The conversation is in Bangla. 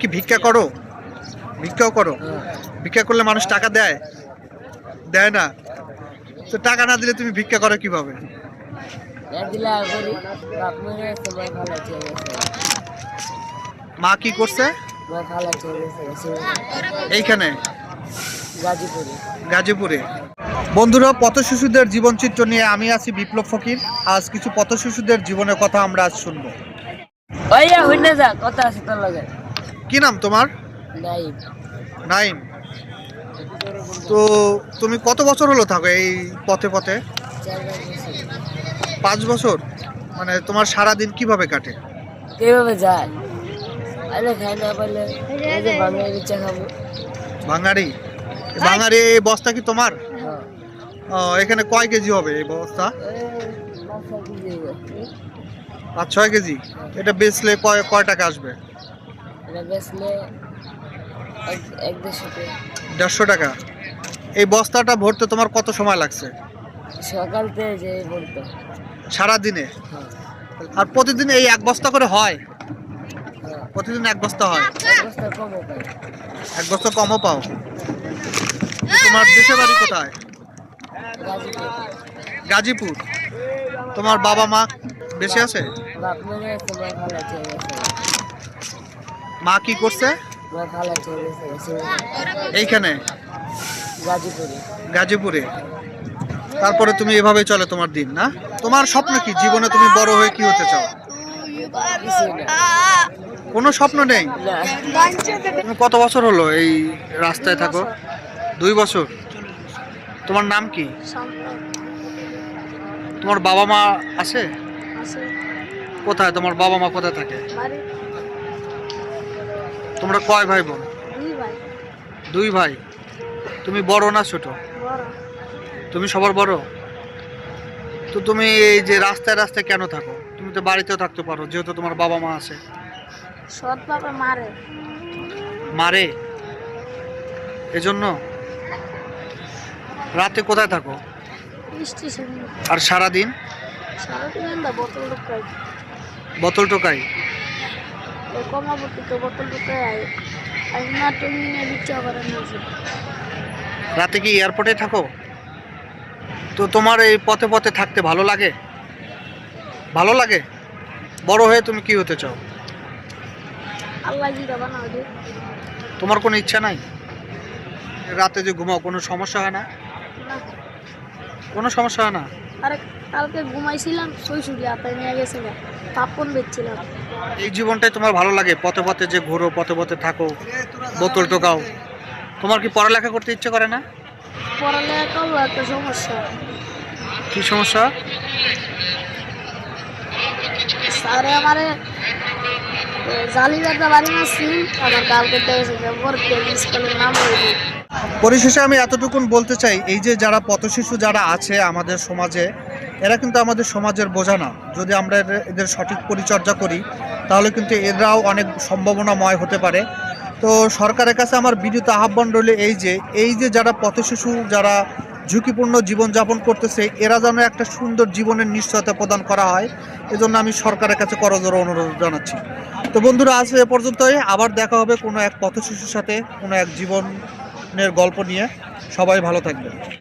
কি ভিক্ষা করো? ভিক্ষাও করো। ভিক্ষা করলে মানুষ টাকা দেয়? দেয় না। তো টাকা না দিলে তুমি ভিক্ষা করো কীভাবে? মা কি করছে? এইখানে? গাজীপুরে। বন্ধুরা পথ শিশুদের জীবনচিত্র নিয়ে আমি আছি বিপ্লব ফকির। আজ কিছু পথ শিশুদের জীবনের কথা আমরা আজ শুনব। কথা আছে তোর লগে। কি নাম তোমার? নাই নাইম। তো তুমি কত বছর হলো থাকো এই পথে পথে? পাঁচ বছর। মানে তোমার সারা দিন কীভাবে কাটে? কীভাবে যায়। আরে খাই না পারলে বাঙালি খাব। ভাঙাড়ি এই এই বস্তা কি তোমার? হ্যাঁ। এখানে কয় কেজি হবে এই বস্তা? পাঁচ ছয় কেজি? এটা বেচলে কয় কয় টাকা আসবে? এটা বেচলে এক এক দেড়শো টাকা। এই বস্তাটা ভরতে তোমার কত সময় লাগছে? সকাল থেকে যে পড়তো সারা দিনে হ্যাঁ। আর প্রতিদিন এই এক বস্তা করে হয়? হ্যাঁ। প্রতিদিন এক বস্তা হয়? এক বস্তা কমও পাও? তোমার দেশে বাড়ি কোথায়? গাজীপুর। তোমার বাবা মা বেঁচে আছে বাপ মরে গেছে মই ভালো চলে গেছে মা কি করছে? এইখানে? গাজীপুরে। তারপরে তুমি এভাবে চলে তোমার দিন না? তোমার স্বপ্ন কি? জীবনে তুমি বড় হয়ে কি হতে চাও? কোনো স্বপ্ন নেই? তুমি কত বছর হলো এই রাস্তায় থাকো? দুই বছর? তোমার নাম কি? তোমার বাবা মা আছে? কোথায়? তোমার বাবা মা কোথায় থাকে? তোমরা কয় ভাই বোন? দুই ভাই। তুমি বড় না ছোট? তুমি সবার বড়? তো তুমি এই যে রাস্তায় রাস্তায় কেন থাকো? তুমি তো বাড়িতেও থাকতে পারো যেহেতু তোমার বাবা মা আছে। সৎ বাবা মারে। মারে? এজন্য? রাতে কোথায় থাকো? আর সারাদিন? বোতল টোকাই? কমাবর্তীতে বোতল ঢুকাই আই আর না টুমিনে বিচ্ছা করে না রাতে কি এয়ারপোর্টে থাকো? তো তোমার এই পথে পথে থাকতে ভালো লাগে? ভালো লাগে? বড় হয়ে তুমি কি হতে চাও? আল্লাহ তোমার কোনো ইচ্ছা নাই? রাতে যে ঘুমাও কোনো সমস্যা হয় না? কোনো সমস্যা হয় না? আরে কালকে ঘুমাইছিলাম শৈশুরি আতায় নিয়ে গেছে গা পাপন বেচছিলাম। এই জীবনটাই তোমার ভালো লাগে? পথে পথে যে ঘোরো পথে পথে থাকো বোতল টোকাও। তোমার কি পড়ালেখা করতে ইচ্ছে করে না? পড়ালেখা একটা সমস্যা। কি সমস্যা? স্যারে আমারে পরিশেষে আমি এতটুকুন বলতে চাই এই যে যারা পথশিশু যারা আছে আমাদের সমাজে এরা কিন্তু আমাদের সমাজের বোঝা না। যদি আমরা এদের সঠিক পরিচর্যা করি তাহলে কিন্তু এরাও অনেক সম্ভাবনাময় হতে পারে। তো সরকারের কাছে আমার বিনীত আহ্বান রইল এই যে এই যে যারা পথশিশু, যারা ঝুঁকিপূর্ণ জীবনযাপন করতেছে, এরা যেন একটা সুন্দর জীবনের নিশ্চয়তা প্রদান করা হয়। এজন্য আমি সরকারের কাছে করজোর অনুরোধ জানাচ্ছি। তো বন্ধুরা, আজ এ পর্যন্তই। আবার দেখা হবে কোনো এক পথশিশুর সাথে, কোনো এক জীবনের গল্প নিয়ে। সবাই ভালো থাকবেন।